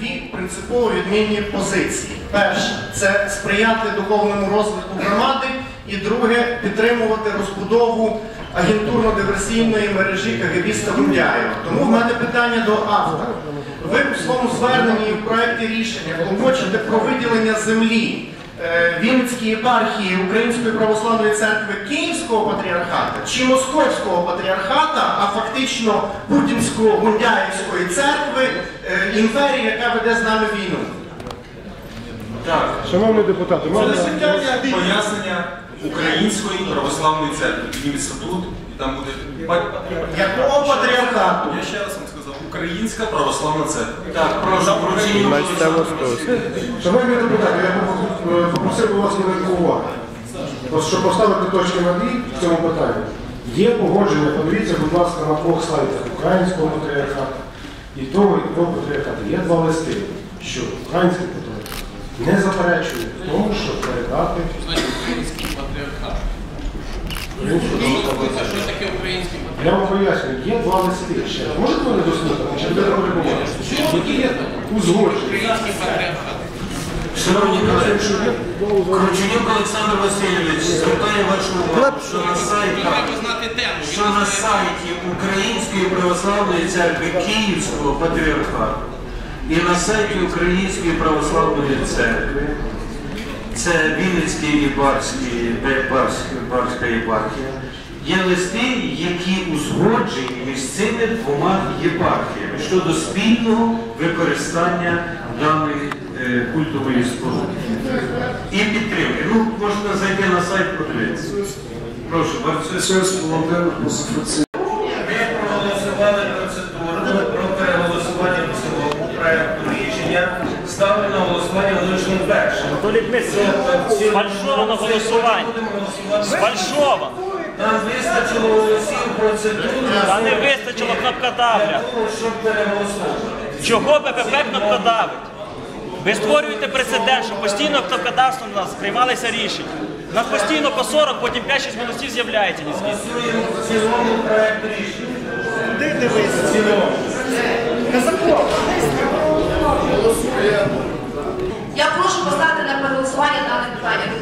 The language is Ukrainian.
дві принципово відмінні позиції. Перше це сприяти духовному розвитку громади, і друге підтримувати розбудову агентурно-диверсійної мережі КГБіста Гундяєва. Тому в мене питання до автора. Ви у своєму зверненні і в проєкті рішення клопочете про виділення землі Вінницькій єпархії Української православної церкви Київського патріархата чи Московського патріархата, а фактично Путінсько-Гундяївської церкви е, імперії, яка веде з нами війну. Так, Шановні депутати, це можна пояснення Української православної церкви. Підніметься тут, і там буде Якого патріархату? Я ще раз вам сказав, Українська православна церква. Так, прошу, прочиніть. Шановні депутати, я е, вас велику увагу. Щоб поставити точки над «і» в цьому питанні. Є погодження, подивіться, будь ласка, на двох сайтах Українського патріархату і того, і того патріархату. Є два листи, що Український патріархат не заперечує в тому, щоб передати Український патріархат. Я вам пояснюю, є два листи ще. Можете мене дослухати? Чи буде перебувати? Які є узгоджені? Український патріархат. Шановні колеги, Крученюк Олександр Васильович звертає вашу увагу, що на сайті, що на сайті Української православної церкви Київського патріархату і на сайті Української православної церкви, це Вінницький і Барський, Барська, Барська єпархія, є листи, які узгоджені між цими двома єпархіями щодо спільного використання даної е, культової споруди. І підтримки. Ну, можна зайти на сайт подивитися. Прошу, процедуру рішення. Ставлю на голосування лише перше. Анатолій Дмитрович, сфальшовано голосування. Сфальшовано. Нам вистачило голосів процедури Та не вистачило кнопкодавля. щоб переголосувати. Чого БПП кнопкодавить? Ви створюєте прецедент, що постійно кнопкодавством у нас приймалися рішення. У нас постійно по 40, потім 5-6 голосів з'являється. Голосуємо в цілому проект рішення. В цілому. Я прошу поставити на переголосування дане питання.